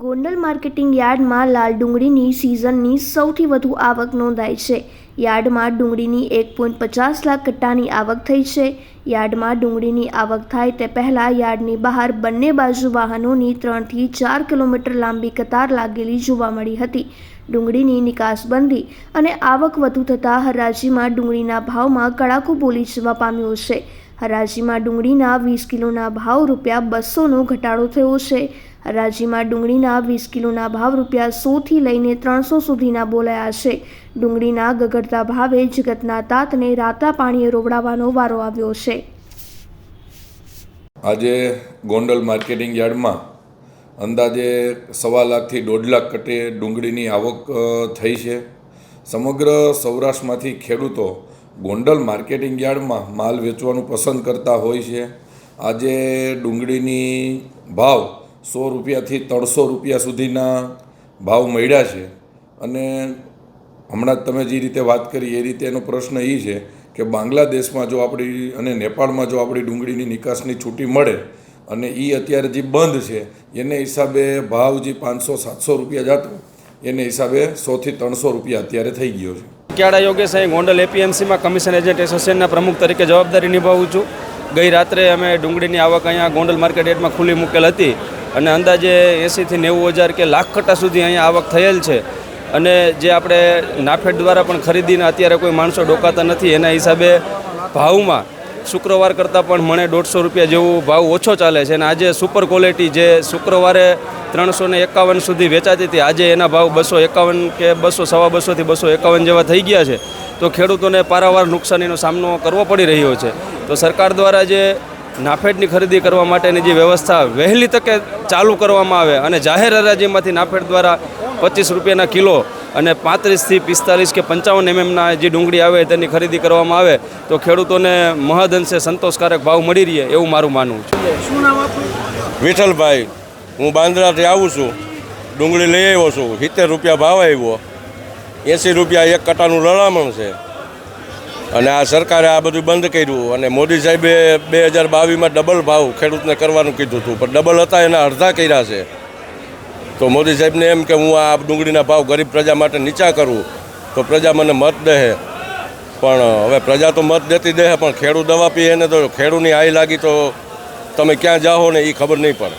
Gondal marketing યાર્ડમાં લાલ ડુંગળીની સિઝનની સૌથી વધુ આવક નોંધાઈ છે. યાર્ડમાં ડુંગળીની એક પોઈન્ટ પચાસ લાખ કટ્ટાની આવક થઈ છે. યાર્ડમાં ડુંગળીની આવક થાય તે પહેલાં યાર્ડની બહાર બંને બાજુ વાહનોની ત્રણથી ચાર કિલોમીટર લાંબી કતાર લાગેલી જોવા મળી હતી. ડુંગળીની નિકાસબંધી અને આવક વધુ થતાં હરાજીમાં ડુંગળીના ભાવમાં કડાકો બોલી જવા પામ્યો છે. હરાજીમાં ડુંગળીના વીસ કિલોના ભાવ રૂપિયા બસોનો ઘટાડો થયો છે. હરાજીમાં ડુંગળીના વીસ કિલોના ભાવ રૂપિયા સોથી લઈને ત્રણસો સુધીના બોલાયા છે. ડુંગળીના ગગડતા ભાવે જગતના તાતને રાતા પાણીએ રોવડાવવાનો વારો આવ્યો છે. આજે ગોંડલ માર્કેટિંગ યાર્ડમાં અંદાજે સવા લાખથી દોઢ લાખ કટે ડુંગળીની આવક થઈ છે. સમગ્ર સૌરાષ્ટ્રમાંથી ખેડૂતો ગોંડલ માર્કેટિંગ યાર્ડમાં માલ વેચવાનું પસંદ કરતા હોય છે. આજે ડુંગળીની ભાવ સો રૂપિયાથી ત્રણસો રૂપિયા સુધીના ભાવ મળ્યા છે. અને હમણાં તમે જે રીતે વાત કરી, એ રીતે એનો પ્રશ્ન એ છે કે બાંગ્લાદેશમાં જો આપણી અને નેપાળમાં જો આપણી ડુંગળીની નિકાસની છૂટી મળે અને એ અત્યારે જે બંધ છે, એને હિસાબે ભાવ જે પાંચસો, સાતસો રૂપિયા જતો, એને હિસાબે સોથી ત્રણસો રૂપિયા અત્યારે થઈ ગયો છે. ક્યાડા યોગેશ અહીં ગોંડલ એપીએમસીમાં કમિશન એજન્ટ એસોસિએશનના પ્રમુખ તરીકે જવાબદારી નિભાવું છું. ગઈ રાત્રે અમે ડુંગળીની આવક અહીંયા ગોંડલ માર્કેટ યાર્ડમાં ખુલ્લી મૂકેલ હતી. અને અંદાજે એંસીથી નેવું હજાર કે લાખ કટ્ટા સુધી અહીંયા આવક થયેલ છે. અને જે આપણે નાફેડ દ્વારા પણ ખરીદીને અત્યારે કોઈ માણસો ડોકાતા નથી, એના હિસાબે ભાવમાં શુક્રવાર કરતાં પણ મને દોઢસો રૂપિયા જેવું ભાવ ઓછો ચાલે છે. અને આજે સુપર ક્વોલિટી જે શુક્રવારે ત્રણસો ને એકાવન સુધી વેચાતી હતી, આજે એના ભાવ બસો એકાવન કે બસો, સવા બસોથી બસો એકાવન જેવા થઈ ગયા છે. તો ખેડૂતોને પારાવાર નુકસાનીનો સામનો કરવો પડી રહ્યો છે. તો સરકાર દ્વારા જે નાફેડની ખરીદી કરવા માટેની જે વ્યવસ્થા વહેલી તકે ચાલુ કરવામાં આવે અને જાહેર હરાજીમાંથી નાફેડ દ્વારા પચીસ રૂપિયાના કિલો અને પાંત્રીસથી પિસ્તાલીસ કે પંચાવન એમએમના જે ડુંગળી આવે તેની ખરીદી કરવામાં આવે તો ખેડૂતોને મહદઅંશે સંતોષકારક ભાવ મળી રહે એવું મારું માનવું છે. વિઠ્ઠલભાઈ હું બાંદ્રાથી આવું છું. ડુંગળી લઈ આવ્યો છું. સિત્તેર રૂપિયા ભાવ આવ્યો. એંસી રૂપિયા એક કટાનું લડામણ છે. અને આ સરકારે આ બધું બંધ કર્યું અને મોદી સાહેબે બે હજાર બાવીસમાં ડબલ ભાવ ખેડૂતને કરવાનું કીધું હતું. પણ ડબલ હતા એના અડધા કર્યા છે. તો મોદી સાહેબને એમ કે હું આ ડુંગળીના ભાવ ગરીબ પ્રજા માટે નીચા કરું, તો પ્રજા મને મત દે પણ હવે પ્રજા તો મત દેતી દે પણ ખેડૂત દવા પીએ ને તો ખેડૂતની આઈ લાગી તો તમે ક્યાં જાઓ ને એ ખબર નહીં પડે.